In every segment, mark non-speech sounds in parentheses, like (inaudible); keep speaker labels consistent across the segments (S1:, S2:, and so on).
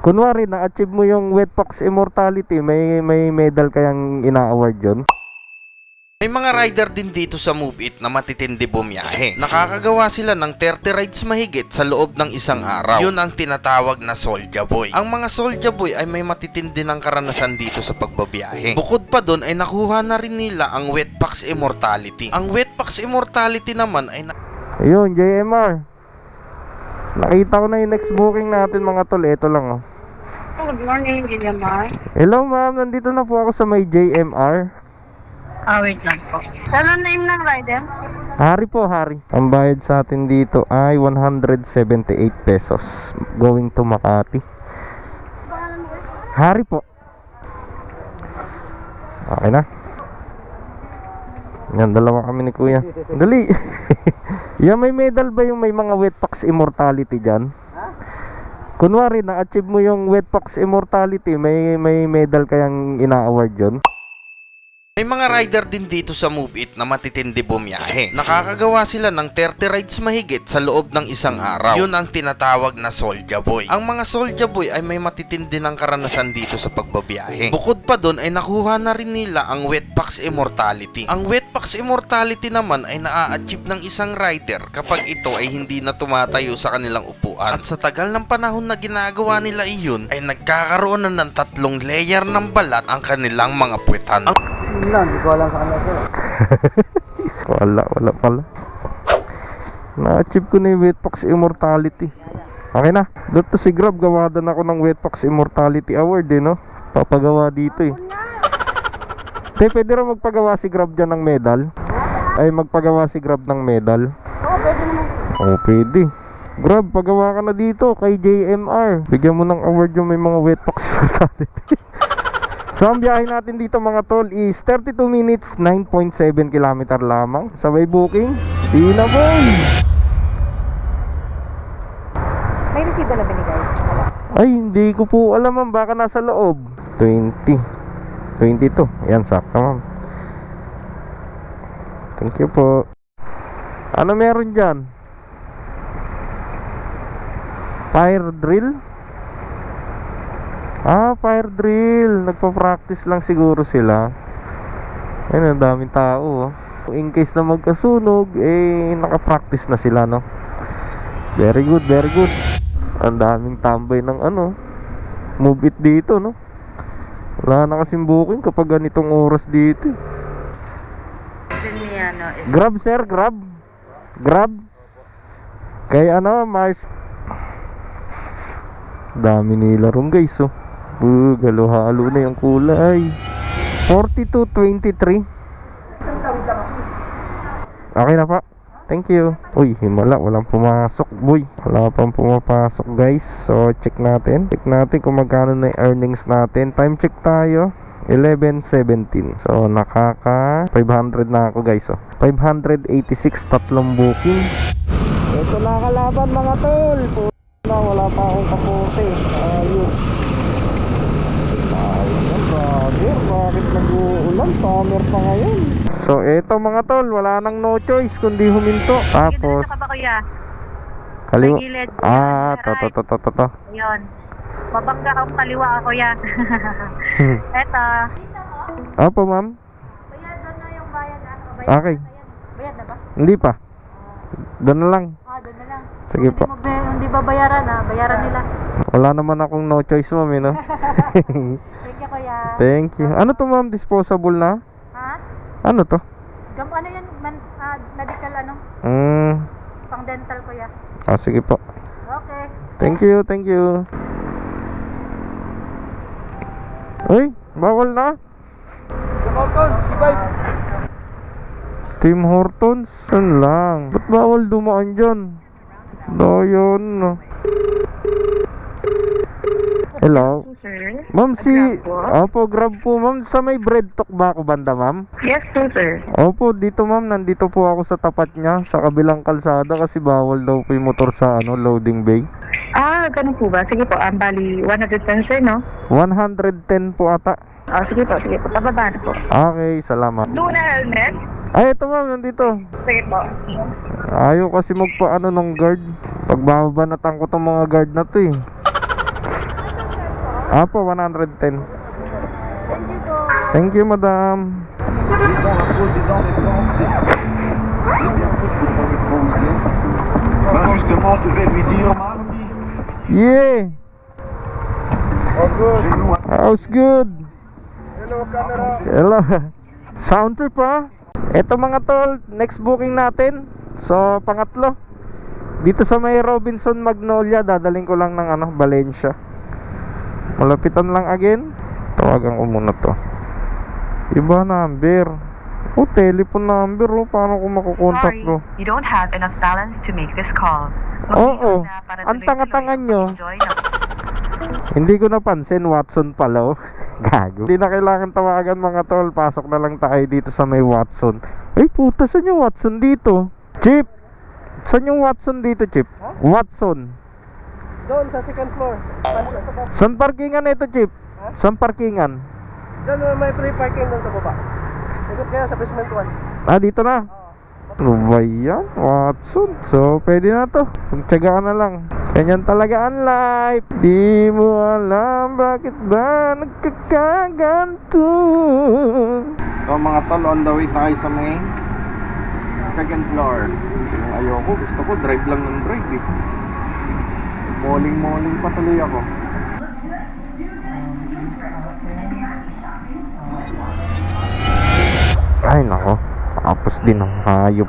S1: Kunwari, na-achieve mo yung Wetbox Immortality, may may medal kayang ina-award yun?
S2: May mga rider din dito sa Move It na matitindi bumiyahe. Nakakagawa sila ng 30 rides mahigit sa loob ng isang araw. Yun ang tinatawag na Soldier Boy. Ang mga Soldier Boy ay may matitindi ng karanasan dito sa pagbabiyahe. Bukod pa doon ay nakuha na rin nila ang Wetpacks Immortality. Ang Wetpacks Immortality naman ay na-
S1: Ayun, JMR. Nakita ko na yung next booking natin mga tol. Ito lang oh.
S3: Good morning, Guillermo.
S1: Hello ma'am, nandito na po ako sa may JMR.
S3: Ah, wait lang po. Ano name ng rider?
S1: Hari po, hari. Ang bayad sa atin dito ay 178 pesos. Going to Makati. Hari po. Okay na. Yan, dalawa kami ni kuya. Dali. (laughs) Yan, may medal ba yung may mga Wetpacks Immortality dyan? Kunwari, na-achieve mo yung Wetpacks Immortality, may, may medal kayang ina-award yun?
S2: May mga rider din dito sa Move It na matitindi bumiyahe. Nakakagawa sila ng 30 rides mahigit sa loob ng isang araw. Yun ang tinatawag na Soldier Boy. Ang mga Soldier Boy ay may matitindi ng karanasan dito sa pagbabiyahe. Bukod pa doon ay nakuha na rin nila ang Wetpacks Immortality. Ang Wetpacks Immortality naman ay naa-achieve ng isang rider kapag ito ay hindi na tumatayo sa kanilang upuan. At sa tagal ng panahon na ginagawa nila iyon ay nagkakaroon na ng tatlong layer ng balat ang kanilang mga puwetan. Ang (laughs)
S1: Wala, wala pala. Na-achieve ko na yung Wetbox Immortality. Okay na. Doon to si Grab, gawadan ako ng Wetbox Immortality Award eh, no? Papagawa dito eh. Te, pwede rin magpagawa si Grab dyan ng medal? Ay, magpagawa si Grab ng medal? Oo, pwede naman. Oo, pwede. Grab, pagawa ka na dito kay JMR. Bigyan mo ng award yung may mga Wetbox Immortality. (laughs) So ang biyahe natin dito mga tol is 32 minutes 9.7 kilometer lamang Sabay booking Di na boy
S4: May resibo na binigay? Wala.
S1: Ay hindi ko po alam ma'am baka nasa loob 20 22 Yan sakto ma'am Thank you po Ano meron dyan? Fire drill? Ah, fire drill. Nagpa-practice lang siguro sila. Ayun, ang daming tao. Oh. In case na magkasunog, eh, nakapractice na sila, no? Very good, very good. Ang daming tambay ng ano. Move it dito, no? Wala na kasing booking kapag ganitong oras dito. eh.
S3: Ano.
S1: Grab, sir, grab. Grab. Kay ano, Mars. Dami nila ron, guys, oh. Uh, halo na yung kulay. 42.23. Okay na pa. Thank you. Uy, himala. Walang pumasok, boy. Wala pang pumapasok, guys. So, check natin. Check natin kung magkano na yung earnings natin. Time check tayo. 11.17 So nakaka 500 na ako guys oh. 586 tatlong booking Ito na kalaban mga tol na wala pa akong kapote Ayun Ayun brother Bakit nag-uulan Summer pa ngayon So eto mga tol Wala nang no choice kundi huminto Tapos
S3: Gilid na ka ba, kuya?
S1: Kaliwa
S3: May gilid.
S1: Ah to to to to to to
S3: Ayun. Mabangga kang kaliwa, kuya. (laughs) Eto.
S1: Opo ma'am
S4: Bayadan na yung bayad. Ano, bayad
S1: Okay.
S4: na yan. Bayad na ba?
S1: Hindi pa Doon na lang
S4: Ah, doon na lang.
S1: Sige po
S4: Hindi, ba- hindi ba bayaran ah? Bayaran nila.
S1: Wala naman akong no choice ma'am eh, no? (laughs)
S4: Thank you, kuya.
S1: Thank you. Ano to ma'am? Disposable na?
S4: Ha?
S1: Ano to?
S4: Gam, ano yan? Man, ah, medical ano?
S1: Mm.
S4: Pang dental, kuya.
S1: Ah, sige po.
S4: Okay.
S1: Thank you, thank you. Uy, bawal na. Tim Hortons? Yan lang. Ba't bawal dumaan dyan? Dayon. no. Hello?
S3: Sir?
S1: Ma'am, si... Opo, grab po. Ma'am, sa may bread talk ba ako banda, ma'am?
S3: Yes po, sir.
S1: Opo, dito ma'am, nandito po ako sa tapat niya, sa kabilang kalsada kasi bawal daw po yung motor sa ano, loading bay.
S3: Ah, ganun po ba? Sige po, um, bali 110, sir, no?
S1: 110 po ata.
S3: Ah, sige po, sige po. Pababa na po.
S1: Okay, salamat.
S3: Do na helmet?
S1: Ay, ito ma'am, nandito.
S3: Sige po.
S1: Ayaw kasi magpaano ng guard. Pag babanatan ko tong mga guard na to eh. Apo, 110.
S4: Thank you po.
S1: Thank you, madam.
S5: Justement, je devais lui dire mardi.
S1: Yeah! How's good? Hello. Sound trip ha? Ito mga tol, next booking natin. So, pangatlo. Dito sa may Robinson Magnolia, dadaling ko lang ng ano, Valencia. Malapitan lang again. Tawagan ko muna to. Iba number. Oh, telephone number oh. Paano ko makukontak
S3: Sorry,
S1: ko?
S3: you don't have enough balance to make this call.
S1: Oo.
S3: Na para
S1: Ang tanga-tanga nyo. Hindi ko napansin, Watson pala oh. (laughs) Gago. Hindi na kailangan tawagan mga tol. Pasok na lang tayo dito sa may Watson. Ay puta, saan yung Watson dito? Chip! Saan yung Watson dito, Chip? Watson.
S6: Doon sa second floor.
S1: Saan parkingan ito, Chip? Saan parkingan?
S6: Doon may free parking doon sa baba. Ikot kayo sa basement 1.
S1: Ah, dito na. Ano ba yan? Watson. So, pwede na to. Pagtsaga ka na lang. Ganyan talaga ang life. Di mo alam bakit ba nagkakaganto. So, mga tol, on the way tayo sa may second floor. Yung ayoko, gusto ko drive lang ng drive eh. Moling-moling pa tuloy ako. Ay nako, tapos din ang hayop.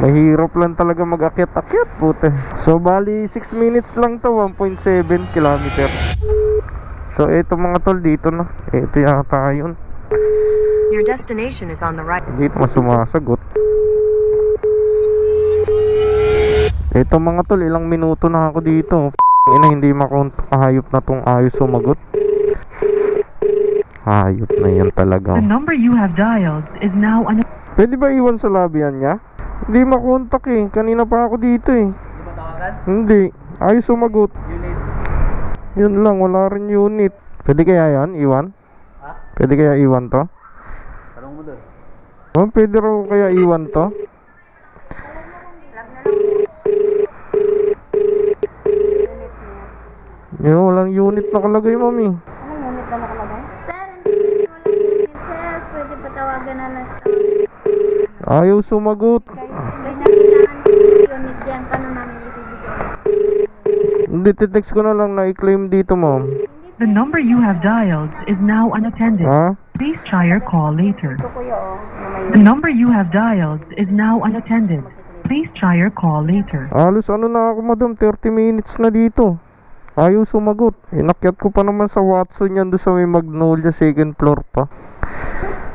S1: Mahirap lang talaga mag-akyat-akyat pute. So bali 6 minutes lang to, 1.7 kilometer. So ito mga tol dito na. Ito yata yun.
S7: Your destination is on the right.
S1: Dito mas sumasagot. Ito mga tol, ilang minuto na ako dito. Ina hindi makontak hayop na tong ayos sumagot. Hayop na yan talaga.
S8: The number you have dialed is now un-
S1: Pwede ba iwan sa labihan niya? Hindi makontak eh. Kanina pa ako dito eh. Hindi. Ayos sumagot. Yun lang, wala rin unit. Pwede kaya yan, iwan? Pwede kaya iwan to?
S6: Tanong mo doon.
S1: Oh, pwede raw kaya iwan to? Yun, walang unit nakalagay, mami.
S4: Anong unit na nakalagay? Sir, hindi walang unit, sir. Pwede patawagan na lang.
S1: Ayaw sumagot.
S4: May nakilaan po yung unit yan. Paano namin ibibigay?
S1: Hindi, text ko na lang na i-claim dito, ma'am.
S8: the number you have dialed is now unattended.
S1: Ha?
S8: Please try your call later. The number you have dialed is now unattended. Please try your call later.
S1: Halos ano na ako madam, 30 minutes na dito. Ayaw sumagot. Inakyat ko pa naman sa Watson yan doon sa may Magnolia second floor pa.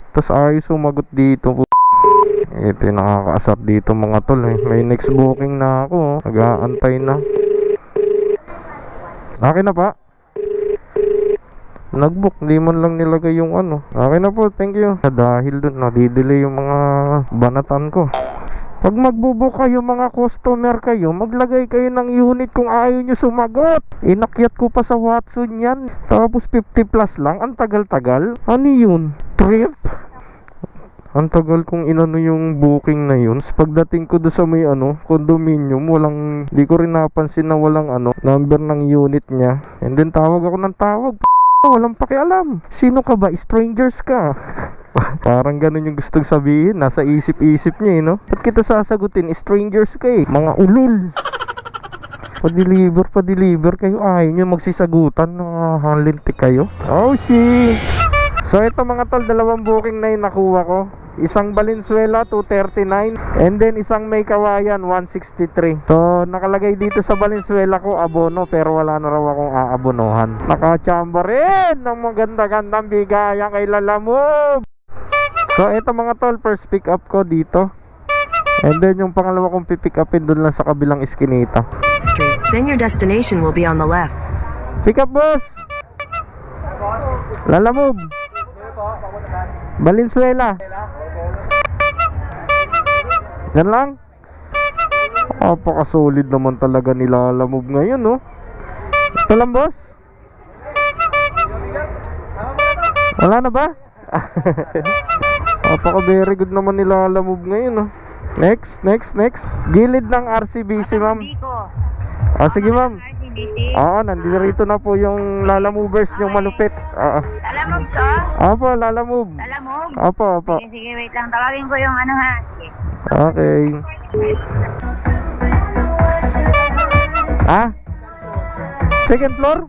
S1: Tapos ayaw sumagot dito. Ito yung nakakaasar dito mga tol eh. May next booking na ako. oh. Nag-aantay na. Akin na pa. Nagbook, hindi man lang nilagay yung ano. Okay na po, thank you. Dahil doon, nadidelay yung mga banatan ko. Pag magbubook kayo mga customer kayo, maglagay kayo ng unit kung ayaw nyo sumagot. Inakyat ko pa sa Watson yan. Tapos 50 plus lang, ang tagal-tagal. Ano yun? Trip? Ang tagal kong inano yung booking na yun. Pagdating ko doon sa may ano, condominium, walang, di ko rin napansin na walang ano, number ng unit niya. And then tawag ako ng tawag. Walang pakialam. Sino ka ba? Strangers ka. (laughs) Parang ganun yung gustong sabihin. Nasa isip-isip niya eh, no? Ba't kita sasagutin? Strangers ka eh. Mga ulul. Pa-deliver, pa-deliver kayo. Ayaw nyo magsisagutan. Nakahalinti kayo. Oh, shit. So, ito mga tol, dalawang booking na yung nakuha ko. Isang Valenzuela, 239. And then, isang May Kawayan, 163. So, nakalagay dito sa Valenzuela ko, abono. Pero wala na raw akong aabonohan. Nakachamba rin ng maganda-gandang bigayan kay Lalamove. So, ito mga tol, first pick up ko dito. And then, yung pangalawa kong pipick upin doon lang sa kabilang iskinita.
S7: Street. Then your destination will be on the left.
S1: Pick up, boss! Lalamove! Valenzuela! Yan lang? Apaka-solid naman talaga ni Lalamove ngayon, no? Ito lang, boss? Wala na ba? (laughs) Apaka-very good naman ni Lalamove ngayon, no? Next, next, next. Gilid ng RCBC, ma'am. Ah, sige, ma'am. Oo, nandito na po yung Lala Movers yung malupit. Oo.
S3: Alam mo ka?
S1: Opo, Lala Move.
S3: Alam mo?
S1: Opo, opo.
S3: Sige, sige, wait lang. Tawagin ko yung ano ha. Sige.
S1: Okay. Ah? Second floor?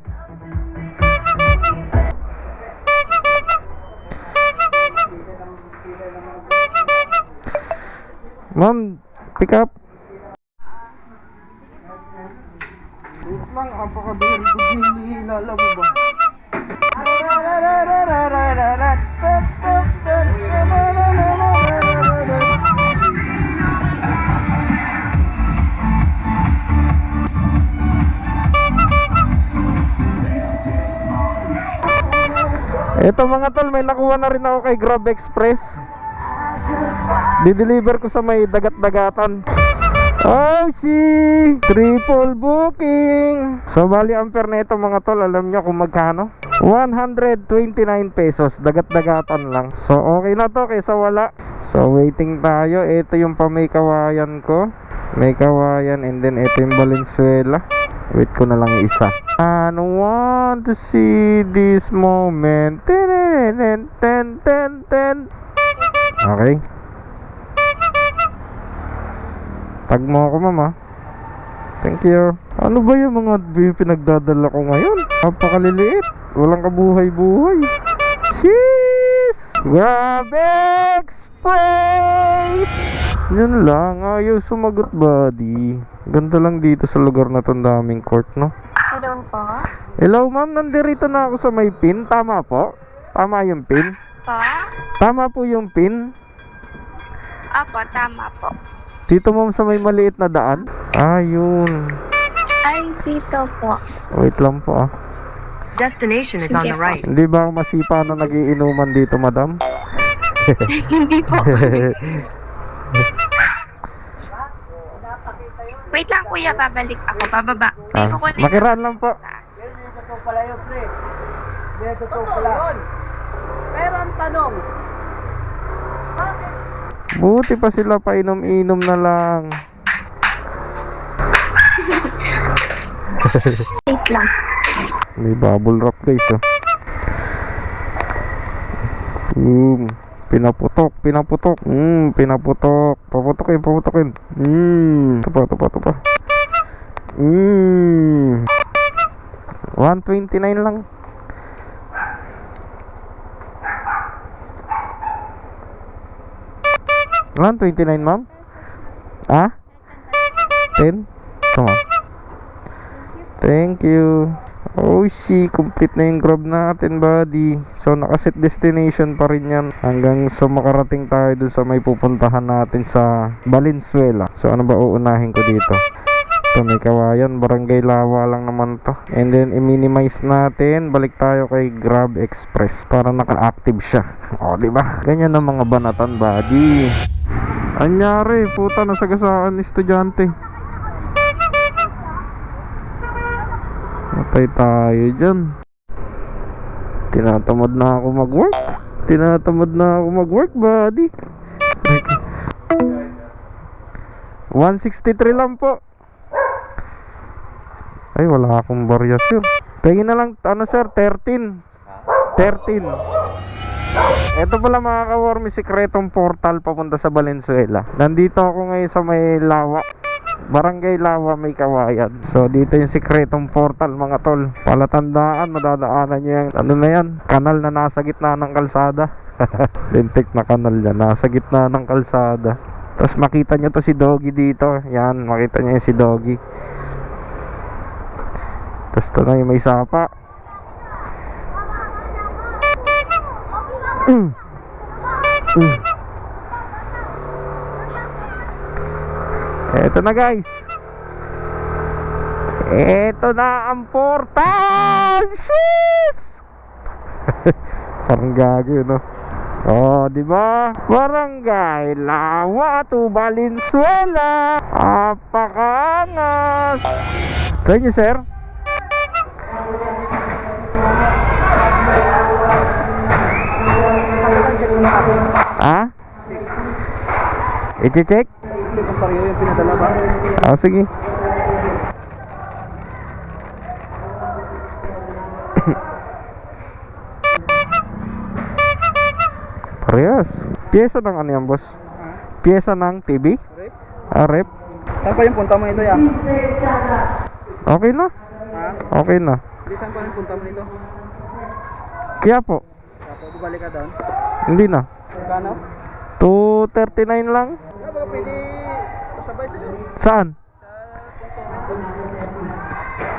S1: Ma'am, pick up. Wait lang, apaka-very good ni Lala mo ba? Ito mga tol, may nakuha na rin ako kay Grab Express. Dideliver ko sa may dagat-dagatan. Si triple booking. So, bali ampere na ito mga tol. Alam nyo kung magkano? 129 pesos. Dagat-dagatan lang. So, okay na to kaysa wala. So, waiting tayo. Ito yung pa may kawayan ko. May kawayan and then ito yung Valenzuela. Wait ko na lang yung isa. Don't want to see this moment. Ten, ten, ten, ten. Okay. Tag mo ako, mama. Thank you. Ano ba yung mga pinagdadala ko ngayon? Napakaliliit. Walang kabuhay-buhay. Cheese! Grabe Express! Yun lang. Ayaw sumagot, buddy. Ganda lang dito sa lugar na to. ang daming court, no?
S4: Hello po.
S1: Hello, ma'am. Nandirito na ako sa may pin. Tama po? Tama yung pin?
S4: Po?
S1: Tama po yung pin?
S4: Apo, tama po.
S1: Dito, ma'am, sa may maliit na daan? Ah, yun.
S4: Ay, dito po.
S1: Wait lang po, ah.
S7: Destination is on the right.
S1: Hindi ba masipa na nagiinuman dito, madam? (laughs)
S4: Hindi po. (laughs) Wait lang kuya, babalik ako. Bababa. May
S1: Ah,
S4: kukunin.
S1: makiraan lang po.
S6: Totoo pala yun, pre. Hindi, totoo pala. Pero ang tanong,
S1: Buti pa sila painom-inom na lang.
S4: Wait lang.
S1: May bubble wrap guys, oh. Boom. Pinaputok, pinaputok. Mm, pinaputok. Paputokin, paputokin. Mm. Ito pa, ito pa, ito pa. Mm. 129 lang. Twenty nine, ma'am? Ah? Ten? Come on. Thank you. Oh, si complete na yung grab natin, buddy. So, nakaset destination pa rin yan hanggang sa makarating tayo dun sa may pupuntahan natin sa Valenzuela. So, ano ba uunahin ko dito? Ito, may kawayan. Barangay Lawa lang naman to. And then, i-minimize natin. Balik tayo kay Grab Express para naka-active siya. O, di ba? Ganyan ang mga banatan, buddy. Anyari, puta, nasagasaan ni estudyante. Matay tayo dyan. Tinatamad na ako mag-work. Tinatamad na ako mag-work, buddy. 163 lang po. Ay, wala akong varyasyon. Tingin na lang, ano sir, 13. 13. Ito pala mga kawormi, sikretong portal papunta sa Valenzuela. Nandito ako ngayon sa may lawa. Barangay Lawa may kawayan. So dito yung sikretong portal mga tol. Palatandaan, madadaanan nyo yung ano na yan, kanal na nasa gitna ng kalsada. (laughs) Lintik na kanal yan, nasa gitna ng kalsada. Tapos makita nyo to si Doggy dito. Yan, makita nyo yung si Doggy. Tapos to na yung may sapa. Mm. Mm. Na guys. Eto na ang portal. Sheesh! (laughs) Parang gago no. Oh, di ba? Barangay Lawa to Valenzuela. Apakaangas. Thank you, sir. Ha? Iti-check?
S6: Iti-check kung pareho yung pinadala ba?
S1: Oh, sige. (coughs) Parehas. Piyesa ng ano yan, boss? Piyesa ng TV?
S6: Rep.
S1: Ah, rep.
S6: Saan pa yung punta mo ito, ya?
S1: Okay na.
S6: Ha?
S1: Okay na.
S6: Di saan pa yung punta mo ito?
S1: Kaya po.
S6: Kaya po, bubalik ka doon
S1: hindi na.
S6: Magkano?
S1: 239 lang.
S6: Ah, baka pwede pasabay sa'yo.
S1: Saan?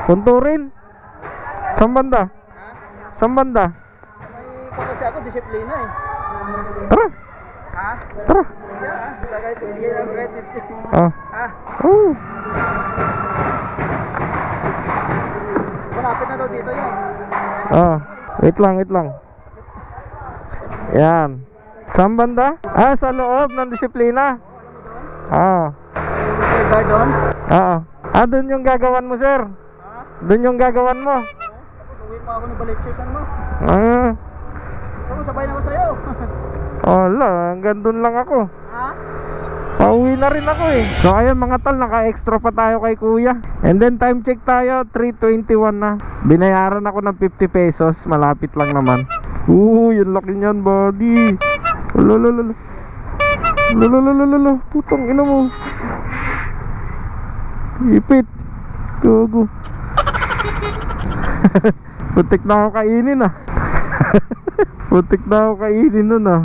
S1: Punturin. Saan banda? Saan banda?
S6: May kasi ako, disiplina eh.
S1: Tara.
S6: Ha?
S1: Tara.
S6: Yeah, ha? Lagay ko, bigay lang kahit 50.
S1: Ah.
S6: Ha?
S1: Oh.
S6: Malapit na daw dito yun.
S1: Ah. Wait lang, wait lang. Yan. Saan banda? Ah, sa loob ng disiplina. Ah.
S6: May guard doon.
S1: Ah. Ah, doon yung gagawan mo, sir. Doon yung gagawan mo.
S6: Uwi pa ako ng balik checkan mo.
S1: Ah.
S6: Tapos, sabay na ako sa'yo. (laughs)
S1: Wala, hanggang doon lang ako.
S6: ha?
S1: Pauwi na rin ako eh. So ayun mga tal, naka-extra pa tayo kay kuya. And then time check tayo, 3.21 na. Binayaran ako ng 50 pesos, malapit lang naman. Oo, yung laki niyan, buddy. Lalalala. Lalalala. Putang ina mo. Ipit. Gago. (laughs) Putik na ako kainin ah. (laughs) Putik na ako kainin nun ah.